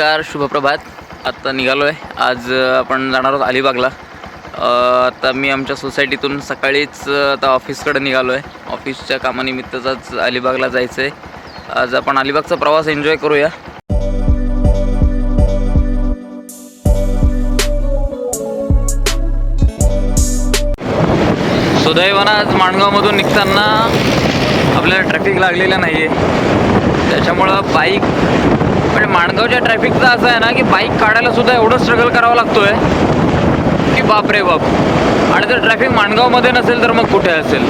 नमस्कार शुभप्रभात आत्ता निघालो आहे आज आपण जाणार आहोत अलिबागला. आता मी आमच्या सोसायटीतून सकाळीच आता ऑफिसकडे निघालो आहे ऑफिसच्या कामानिमित्तचाच अलिबागला जायचं आहे आज आपण अलिबागचा प्रवास एन्जॉय करूया. सुदैवानं आज माणगावमधून निघताना आपल्याला ट्रॅफिक लागलेलं नाही आहे त्याच्यामुळं बाईक पण माणगावच्या ट्रॅफिकचं असं आहे ना की बाईक काढायला सुद्धा एवढं स्ट्रगल करावं लागतोय की बाप रे बाप. आणि जर ट्रॅफिक माणगावमध्ये नसेल तर मग कुठे असेल?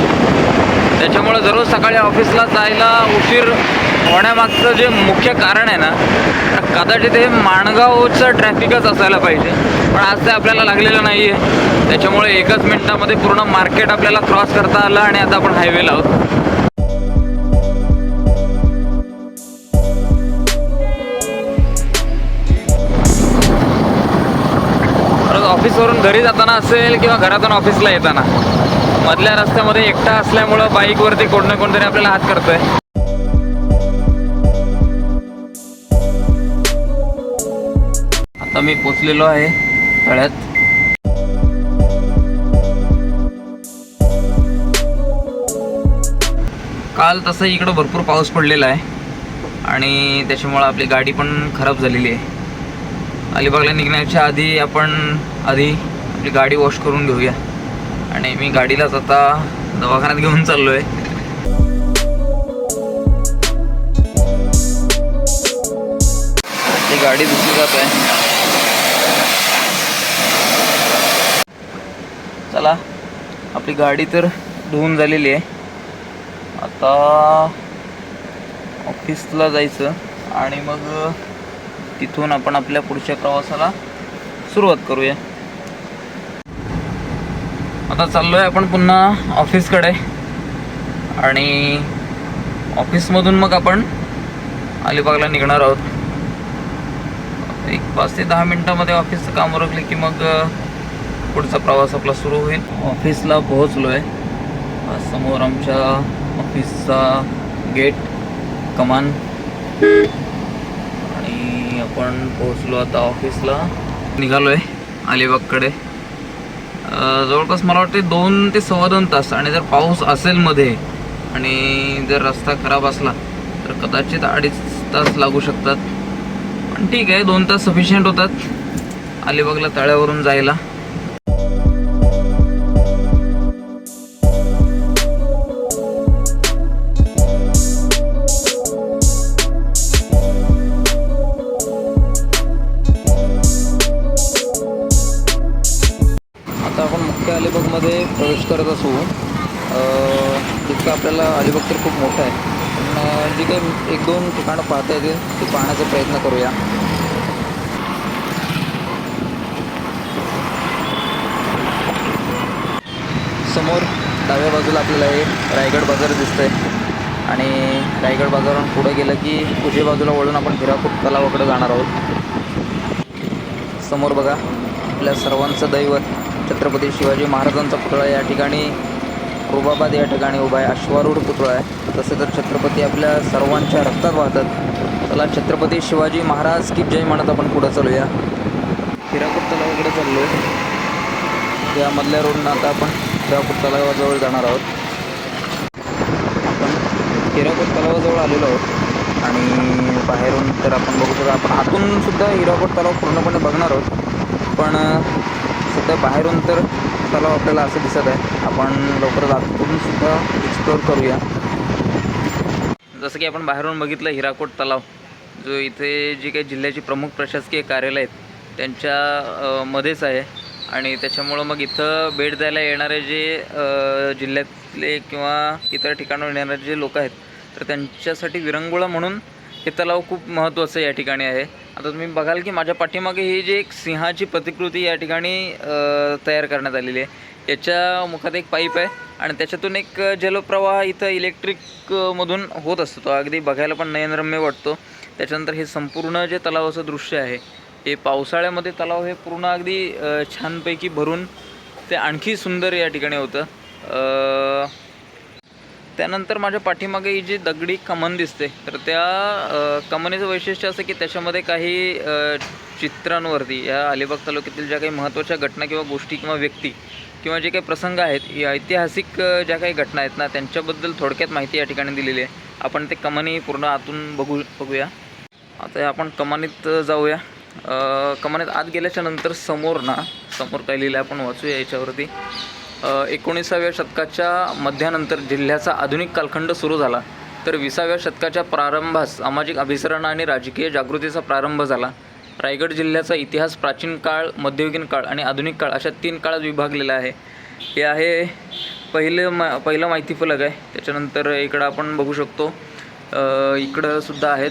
त्याच्यामुळं दररोज सकाळी ऑफिसला जायला उशीर होण्यामागचं जे मुख्य कारण आहे ना कदाचित हे माणगावचं ट्रॅफिकच असायला पाहिजे. पण आज ते आपल्याला लागलेलं नाही आहे त्याच्यामुळे एकच मिनिटामध्ये पूर्ण मार्केट आपल्याला क्रॉस करता आलं आणि आता आपण हायवेला आहोत. ऑफिसवरून घरी जाताना असेल किंवा घरातून ऑफिसला येताना. मधल्या रस्त्यामध्ये एकटा असल्यामुळं बाईकवरती कोण ना कोणतरी आपल्याला हात करतोय. आता मी पोचलेलो आहे तळ्यात. काल तसं इकडं भरपूर पाऊस पडलेला आहे. आणि त्याच्यामुळं आपली गाडी पण खराब झालेली आहे. अलिबागला निघण्याच्या आधी आपण आधी आपली गाडी वॉश करून घेऊया. आणि मी गाडीलाच आता दवाखान्यात घेऊन चाललो आहे ती गाडी धुतली जात आहे. चला आपली गाडी तर धुवून झालेली आहे. आता ऑफिसला जायचं आणि मग तिथून आपण आपल्या पुढच्या प्रवासाला सुरुवात करूया. आता चाललोय आपण पुन्हा ऑफिसकडे. आणि ऑफिसमधून मग आपण अलिबागला निघणार आहोत. एक पाच ते दहा मिनटामध्ये ऑफिसचं काम उरकले की मग पुढचा प्रवास आपला सुरू होईल. ऑफिसला पोहोचलो आहे समोर आमच्या ऑफिसचा गेट कमान. आणि आपण पोहोचलो आता ऑफिसला. निघालो आहे अलिबागकडे. जवळपास मला वाटते दोन ते सव्वा दोन तास. आणि जर पाऊस असेल मध्ये आणि जर रस्ता खराब असला तर कदाचित अडीच तास लागू शकतात. पण ठीक आहे दोन तास सफिशियंट होतात. अलिबागला तळ्यावरून जायला. आता आपण मुख्य अलिबागमध्ये प्रवेश करत असू जितकं तितकं आपल्याला अलिबाग तर खूप मोठं आहे. पण जी काही एक दोन ठिकाणं पाहता येतील ते पाहण्याचा प्रयत्न करूया. समोर डाव्या बाजूला आपल्याला एक रायगड बाजार दिसतंय. आणि रायगड बाजारावरून पुढे गेलं की उजव्या बाजूला वळून आपण हिराकूट तलावाकडे जाणार आहोत. समोर बघा आपल्या सर्वांचं दैवत. छत्रपती शिवाजी महाराजांचा पुतळा या ठिकाणी रुबाबाद या ठिकाणी उभा आहे. अश्वारूढ पुतळा आहे. तसे तर छत्रपती आपल्या सर्वांच्या रक्तात वाहतात. चला छत्रपती शिवाजी महाराज की जय म्हणत आपण पुढं चालूया. हिरापूर तलावाकडे चाललो आहे त्यामधल्या रोडनं आता आपण हिरापूर तलावाजवळ जाणार आहोत. आपण हिरापूर तलावाजवळ आलेलो आहोत. आणि बाहेरून तर आपण बघू शकतो आपण आतून सुद्धा हिरापूर तलाव पूर्णपणे बघणार आहोत. पण सध्या बाहेरून तर तलाव आपल्याला असं दिसत आहे. आपण लवकरच आतून सुद्धा एक्सप्लोअर करूया. जसं की आपण बाहेरून बघितलं हिराकोट तलाव जो इथे जी काही जिल्ह्याची प्रमुख प्रशासकीय कार्यालय आहेत त्यांच्या मध्येच आहे. आणि त्याच्यामुळं मग इथं भेट द्यायला येणारे जे जिल्ह्यातले किंवा इतर ठिकाणाहून येणारे जे लोक आहेत तर त्यांच्यासाठी विरंगुळा म्हणून हे तलाव खूप महत्त्वाचं या ठिकाणी आहे. आता तुम्ही बघाल की माझ्या पाठीमागे ही जी एक सिंहाची प्रतिकृती या ठिकाणी तयार करण्यात आलेली आहे. याच्या मुखात एक पाईप आहे आणि त्याच्यातून एक जलप्रवाह इथं इलेक्ट्रिक मधून होत असतो. तो अगदी बघायला पण नयनरम्य वाटतो. त्याच्यानंतर हे संपूर्ण जे तलावाचं दृश्य आहे हे पावसाळ्यामध्ये तलाव हे पूर्ण अगदी छानपैकी भरून ते आणखी सुंदर या ठिकाणी होतं. त्यानंतर माझ्या पाठीमागे ही जी दगडी कमन दिसते तर त्या कमनीचं कमानीचं वैशिष्ट्य असं की त्याच्यामध्ये काही चित्रांवरती या अलिबाग तालुक्यातील ज्या काही महत्त्वाच्या घटना किंवा गोष्टी किंवा व्यक्ती किंवा जे काही प्रसंग आहेत या ऐतिहासिक ज्या काही घटना आहेत ना त्यांच्याबद्दल थोडक्यात माहिती या ठिकाणी दिलेली आहे. आपण ते कमानी पूर्ण आतून बघू बघूया. आता आपण कमानीत जाऊया. कमानीत आत गेल्याच्यानंतर समोर ना समोर काय लिहिलं आहे आपण वाचूया याच्यावरती. एकोणीसाव्या शतकाच्या मध्यानंतर जिल्ह्याचा आधुनिक कालखंड सुरू झाला. तर विसाव्या शतकाच्या प्रारंभास सामाजिक अभिसरण आणि राजकीय जागृतीचा प्रारंभ झाला. रायगड जिल्ह्याचा इतिहास प्राचीन काळ मध्ययुगीन काळ आणि आधुनिक काळ अशा तीन काळात विभागलेला आहे. हे आहे पहिलं मा पहिलं माहिती फलक आहे. त्याच्यानंतर इकडं आपण बघू शकतो. इकडं सुद्धा आहेत.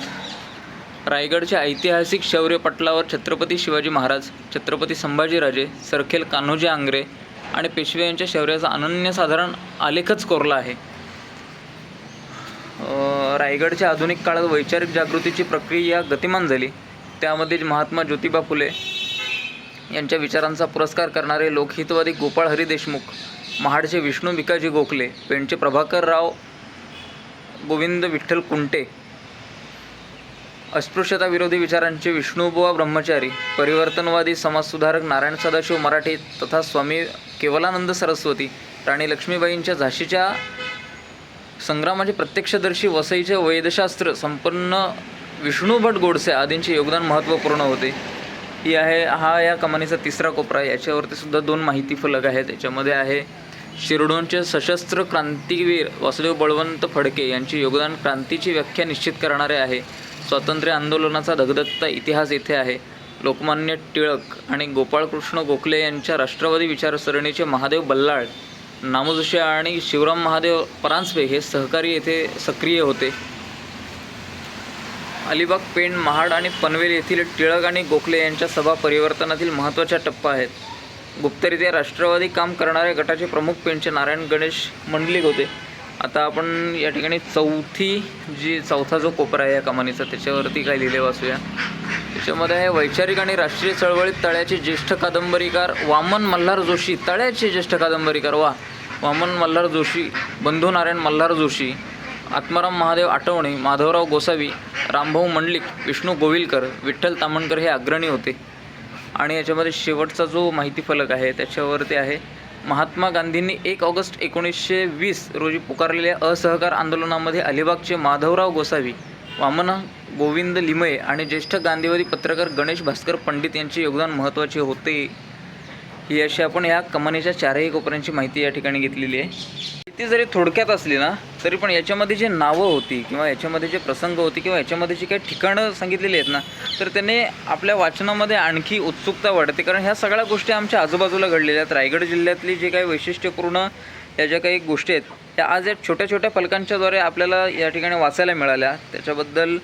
रायगडच्या ऐतिहासिक शौर्य पटलावर छत्रपती शिवाजी महाराज छत्रपती संभाजीराजे सरखेल कान्होजी आंग्रे आणि पेशवे यांच्या शौर्याचा अनन्यसाधारण आलेखच कोरला आहे. रायगडच्या आधुनिक काळात वैचारिक जागृतीची प्रक्रिया गतिमान झाली. त्यामध्ये महात्मा ज्योतिबा फुले यांच्या विचारांचा पुरस्कार करणारे लोकहितवादी गोपाळ हरी देशमुख महाडचे विष्णू भिकाजी गोखले पेणचे प्रभाकरराव गोविंद विठ्ठल कुंटे अस्पृश्यता विरोधी विचारांचे विष्णुबुवा ब्रह्मचारी परिवर्तनवादी समाजसुधारक नारायण सदाशिव मराठे तथा स्वामी केवलानंद सरस्वती राणी लक्ष्मीबाईंच्या झाशीच्या संग्रामाचे प्रत्यक्षदर्शी वसईचे वैदशास्त्र संपन्न विष्णुभट गोडसे आदींचे योगदान महत्त्वपूर्ण होते. ही आहे हा या कमानीचा तिसरा कोपरा. आहे याच्यावरती सुद्धा दोन माहिती फलक आहेत. याच्यामध्ये आहे शिरडोनचे सशस्त्र क्रांतीवीर वासुदेव बळवंत फडके यांचे योगदान क्रांतीची व्याख्या निश्चित करणारे आहे. स्वातंत्र्य आंदोलनाचा धगधगता इतिहास येथे आहे. लोकमान्य टिळक आणि गोपाळकृष्ण गोखले यांच्या राष्ट्रवादी विचारसरणीचे महादेव बल्लाळ नामजोशी आणि शिवराम महादेव परांजपे हे सहकारी येथे सक्रिय होते. अलिबाग पेण महाड आणि पनवेल येथील टिळक आणि गोखले यांच्या सभा परिवर्तनातील महत्त्वाच्या टप्पा आहेत. गुप्तरित्या राष्ट्रवादी काम करणाऱ्या गटाचे प्रमुख पेणचे नारायण गणेश मंडलिक होते. आता आपण या ठिकाणी चौथी जी चौथा जो कोपरा आहे या कमानीचा त्याच्यावरती काय लिहिले वाचूया. त्याच्यामध्ये आहे वैचारिक आणि राष्ट्रीय चळवळीत तळ्याचे ज्येष्ठ कादंबरीकार वामन मल्हार जोशी. तळ्याचे ज्येष्ठ कादंबरीकार वा वामन मल्हार जोशी बंधू नारायण मल्हार जोशी आत्माराम महादेव आठवणे माधवराव गोसावी रामभाऊ मंडलिक विष्णू गोविलकर विठ्ठल तामणकर हे अग्रणी होते. आणि याच्यामध्ये शेवटचा जो माहिती फलक आहे त्याच्यावरती आहे महात्मा गांधींनी एक ऑगस्ट एकोणीसशे वीस रोजी पुकारलेल्या असहकार आंदोलनामध्ये अलिबागचे माधवराव गोसावी वामन गोविंद लिमये आणि ज्येष्ठ गांधीवादी पत्रकार गणेश भास्कर पंडित यांचे योगदान महत्त्वाचे होते. ही अशी आपण या कमानीच्या चारही कोपऱ्यांची माहिती या ठिकाणी घेतलेली आहे. ती जरी थोडक्यात असली ना तरी पण याच्यामध्ये जे नावं होती किंवा याच्यामध्ये जे प्रसंग होते किंवा याच्यामध्ये जी काही ठिकाणं सांगितलेली आहेत ना तर त्याने आपल्या वाचनामध्ये आणखी उत्सुकता वाढते. कारण ह्या सगळ्या गोष्टी आमच्या आजूबाजूला घडलेल्या आहेत. रायगड जिल्ह्यातली जे काही वैशिष्ट्यपूर्ण या ज्या काही गोष्टी आहेत या आज या छोट्या छोट्या फलकांच्याद्वारे आपल्याला या ठिकाणी वाचायला मिळाल्या. त्याच्याबद्दल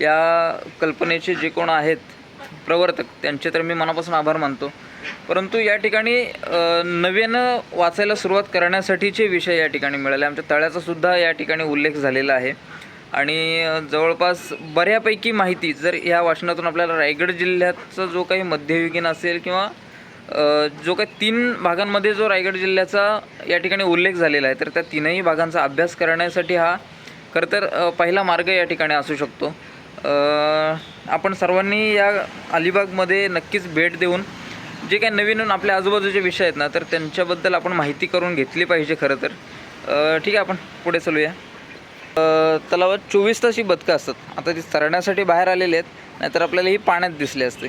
या कल्पनेचे जे कोण आहेत प्रवर्तक त्यांचे तर मी मनापासून आभार मानतो. परंतु या ठिकाणी नव्यानं वाचायला सुरुवात करण्यासाठीचे विषय या ठिकाणी मिळाले. आमच्या तळ्याचासुद्धा या ठिकाणी उल्लेख झालेला आहे. आणि जवळपास बऱ्यापैकी माहिती जर या वाचनातून आपल्याला रायगड जिल्ह्याचा जो काही मध्ययुगीन असेल किंवा जो काही तीन भागांमध्ये जो रायगड जिल्ह्याचा या ठिकाणी उल्लेख झालेला आहे तर त्या तीनही भागांचा अभ्यास करण्यासाठी हा खरं तर पहिला मार्ग या ठिकाणी असू शकतो. आपण सर्वांनी या अलिबागमध्ये नक्कीच भेट देऊन जे काही नवीन आपल्या आजूबाजूचे विषय आहेत ना तर त्यांच्याबद्दल आपण माहिती करून घेतली पाहिजे खरं तर. ठीक आहे आपण पुढे चालूया. तलावात चोवीस तास ही बदकं असतात. आता ती चरण्यासाठी बाहेर आलेली आहेत नाहीतर आपल्याला ही पाण्यात दिसली असते.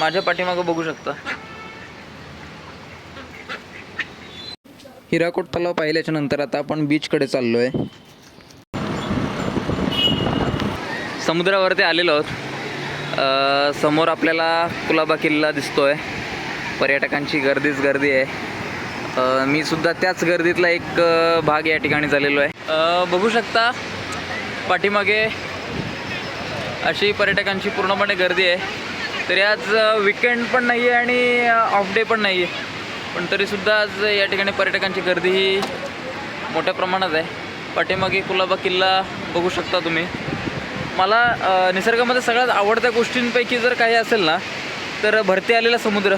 माझ्या पाठीमागं बघू शकता. हिराकोट तलाव पाहिल्याच्या नंतर आता आपण बीचकडे चाललो आहे समुद्रावरती आलेलो आहोत. समोर आपल्याला कुलाबा किल्ला दिसतोय. पर्यटकांची गर्दीच गर्दी आहे. मी सुद्धा त्याच गर्दीतला एक भाग या ठिकाणी झालेलो आहे. बघू शकता पाठीमागे अशी पर्यटकांची पूर्णपणे गर्दी आहे. तरी आज विकेंड पण नाही आहे आणि ऑफ डे पण नाही आहे पण तरीसुद्धा आज या ठिकाणी पर्यटकांची गर्दी ही मोठ्या प्रमाणात आहे. पाठीमागे कुलाबा किल्ला बघू शकता तुम्ही. मला निसर्गामध्ये सगळ्यात आवडत्या गोष्टींपैकी जर काही असेल ना तर भरती आलेला समुद्र.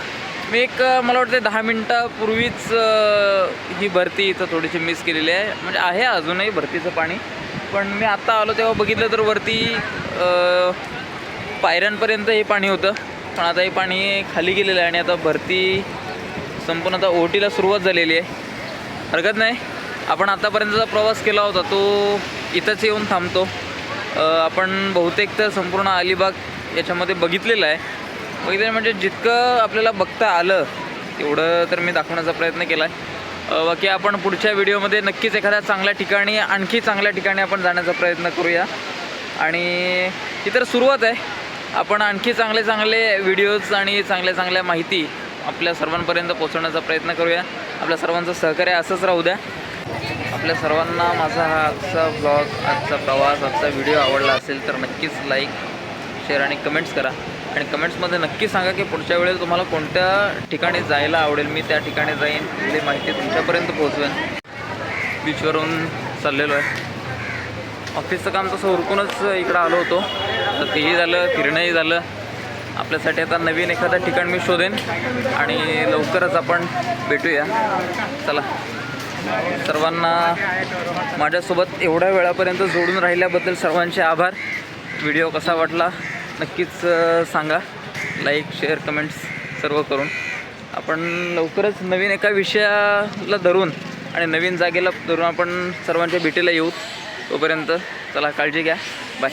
मी एक मला वाटतं दहा मिनटापूर्वीच ही भरती इथं थोडीशी मिस केलेली आहे. म्हणजे आहे अजूनही भरतीचं पाणी. पण मी आत्ता आलो तेव्हा बघितलं तर वरती पायऱ्यांपर्यंत हे पाणी होतं. पण आता हे पाणी खाली गेलेलं आहे आणि आता भरती संपूर्ण आता ओटीला सुरुवात झालेली आहे. हरकत नाही. आपण आतापर्यंतचा प्रवास केला होता तो इथंच येऊन थांबतो. आपण बहुतेक तर संपूर्ण अलिबाग याच्यामध्ये बघितलेलं आहे. बघितलं म्हणजे जितकं आपल्याला बघता आलं तेवढं तर मी दाखवण्याचा प्रयत्न केला आहे बाकी आपण पुढच्या व्हिडिओमध्ये नक्कीच एखाद्या चांगल्या ठिकाणी आणखी चांगल्या ठिकाणी आपण जाण्याचा प्रयत्न करूया. आणि ही तर सुरुवात आहे. आपण आणखी चांगले चांगले व्हिडिओज आणि चांगल्या चांगल्या माहिती आपल्या सर्वांपर्यंत पोहोचवण्याचा प्रयत्न करूया. आपल्या सर्वांचं सहकार्य असंच राहू द्या. आपल्या सर्वांना माझा हा आजचा ब्लॉग आजचा प्रवास आजचा व्हिडिओ आवडला असेल तर नक्कीच लाईक शेअर आणि कमेंट्स करा. आणि कमेंट्समध्ये नक्की सांगा की पुढच्या वेळेस तुम्हाला कोणत्या ठिकाणी जायला आवडेल मी त्या ठिकाणी जाईन तिथली माहिती तुमच्यापर्यंत पोहोचवेन. बीचवरून चाललेलो आहे. ऑफिसचं काम तसं उरकूनच इकडं आलो होतो. तर तेही झालं फिरणंही झालं. आपल्यासाठी आता नवीन एखादं ठिकाण मी शोधेन आणि लवकरच आपण भेटूया. चला. सर्वांना माझ्यासोबत एवढ्या वेळापर्यंत जोडून राहिल्याबद्दल सर्वांचे आभार. व्हिडिओ कसा वाटला नक्कीच सांगा. लाईक शेअर कमेंट्स सर्व करून. आपण लवकरच नवीन एका विषयाला धरून आणि नवीन जागेला धरून आपण सर्वांच्या भेटीला येऊ तोपर्यंत चला काळजी घ्या. बाय.